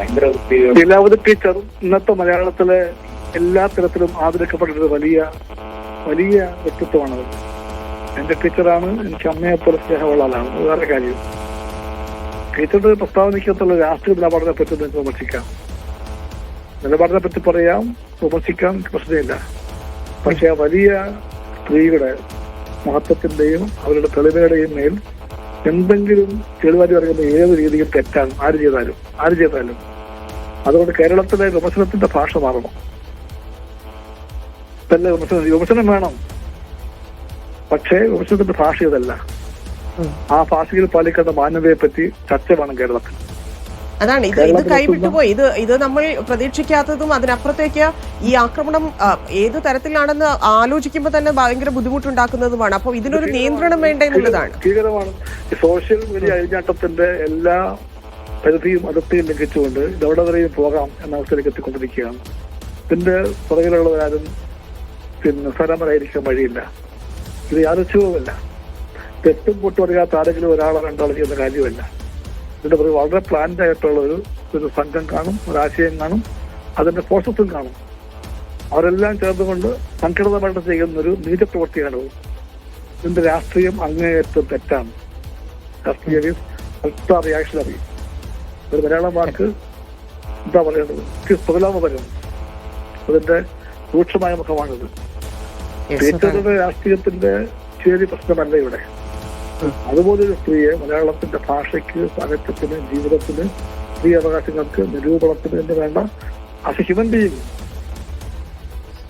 ലീലാവതി ഇന്നത്തെ മലയാളത്തിലെ എല്ലാ തരത്തിലും ആദരിക്കപ്പെട്ടൊരു വലിയ വലിയ വ്യക്തിത്വമാണത് എന്റെ ടീച്ചറാണ് എനിക്ക് അമ്മയെ പോലെ സ്നേഹമുള്ള ആളാണ്. അത് വേറെ കാര്യം. ടീച്ചറുടെ പ്രസ്താവനയ്ക്കകത്തുള്ള രാഷ്ട്രീയ നിലപാടിനെ പറ്റി നിങ്ങൾക്ക് വിമർശിക്കാം. നിലപാടിനെ പറ്റി പറയാം വിമർശിക്കാം പ്രശ്നമില്ല. പക്ഷെ ആ വലിയ സ്ത്രീയുടെ മഹത്വത്തിന്റെയും അവരുടെ തെളിവുകളുടെയും മേൽ എന്തെങ്കിലും തെളിവാരി പറയുന്ന ഏത് രീതിയിൽ തെറ്റാണ് ആര് ചെയ്താലും ആര് ചെയ്താലും. അതുകൊണ്ട് കേരളത്തിലെ വിമർശനത്തിന്റെ ഭാഷ മാറണം. തന്നെ വിമർശനം? വിമർശനം വേണം. പക്ഷേ വിമർശനത്തിന്റെ ഭാഷ ഇതല്ല. ആ ഭാഷയിൽ പാലിക്കേണ്ട മാന്യതയെ പറ്റി ചർച്ച വേണം കേരളത്തിൽ. അതാണ് ഇത് ഇത് കൈവിട്ടു പോയി ഇത് ഇത് നമ്മൾ പ്രതീക്ഷിക്കാത്തതും അതിനപ്പുറത്തേക്ക് ഈ ആക്രമണം ഏത് തരത്തിലാണെന്ന് ആലോചിക്കുമ്പോൾ തന്നെ ഭയങ്കര ബുദ്ധിമുട്ടുണ്ടാക്കുന്നതുമാണ്. അപ്പോൾ ഇതിനൊരു നിയന്ത്രണം വേണ്ട എന്നുള്ളതാണ്. സോഷ്യൽ മീഡിയ അഴിഞ്ഞാട്ടത്തിന്റെ എല്ലാ പരിധിയും അതിർത്തിയും ലംഘിച്ചുകൊണ്ട് ഇതവിടെ വരെയും പോകാം എന്ന അവസ്ഥയിലേക്ക് എത്തിക്കൊണ്ടിരിക്കുകയാണ്. ഇതിന്റെ പുറകിലുള്ളവരാരും പിന്നെ സ്ഥലമായിരിക്കാൻ വഴിയില്ല. ഇത് യാദൃച്ഛികവുമല്ല തെറ്റും പൊട്ടും അറിയാത്ത ആരെങ്കിലും ഒരാളോ രണ്ടാളോ ചെയ്യുന്ന കാര്യമല്ല. ഇതിന്റെ പുറകെ വളരെ പ്ലാൻഡ് ആയിട്ടുള്ള ഒരു ഒരു സംഘം കാണും ഒരു ആശയം കാണും അതിന്റെ പ്രോസസ്സും കാണും. അവരെല്ലാം ചേർന്നുകൊണ്ട് സംഘടിതമായിട്ട് ചെയ്യുന്ന ഒരു നീചപ്രവൃത്തിയാണത്. ഇതിന്റെ രാഷ്ട്രീയം അങ്ങേയറ്റം തെറ്റാണ്. രാഷ്ട്രീയ അൾട്രാ ഒരു മലയാളം വാക്ക് എന്താ പറയേണ്ടത്? സുഗലാമപരം അതിന്റെ രൂക്ഷമായ മുഖമാണിത്. രാഷ്ട്രീയത്തിന്റെ ശരി പ്രശ്നമല്ല ഇവിടെ. അതുപോലെ ഒരു സ്ത്രീയെ മലയാളത്തിന്റെ ഭാഷയ്ക്ക് സാഹിത്യത്തിന് ജീവിതത്തിന് സ്ത്രീ അവകാശങ്ങൾക്ക് നിരൂപണത്തിന് എന്ന് വേണ്ട അത് ഹ്യൂമൻ ബീയിങ്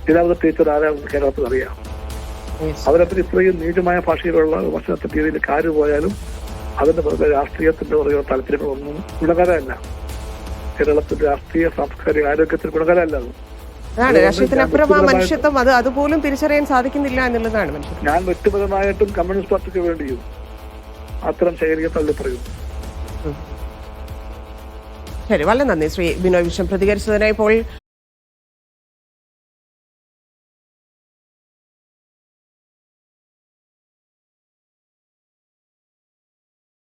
ഇതിനകത്ത് ടീച്ചർ ആരാണെന്ന് കേരളത്തിൽ അറിയാം. അവരത്തിന് അവരപ്പറ്റി ഇത്രയും നീചമായ ഭാഷയിലുള്ള വിമർശനത്തിന്റെ രീതിയിൽ കാര് പോയാലും അതിന്റെ പുറകെ രാഷ്ട്രീയത്തിന്റെ പുറകെ താല്പര്യങ്ങളൊന്നും ഗുണകരമല്ല. കേരളത്തിന്റെ രാഷ്ട്രീയ സാംസ്കാരിക ആരോഗ്യത്തിന് ഗുണകരമല്ല അത്. അതാണ്. രാഷ്ട്രീയത്തിനപ്പുറം ആ മനുഷ്യത്വം അത് അതുപോലും തിരിച്ചറിയാൻ സാധിക്കുന്നില്ല എന്നുള്ളതാണ് ഞാൻ വ്യക്തിപരമായിട്ടും കമ്മ്യൂണിസ്റ്റ് പാർട്ടിക്ക് വേണ്ടിയും അത്തരം ശൈലിയെ തള്ളിപ്പറയും ശരി വളരെ നന്ദി. ശ്രീ ബിനോയ് വിശ്വം പ്രതികരിച്ചതിനായി ഇപ്പോൾ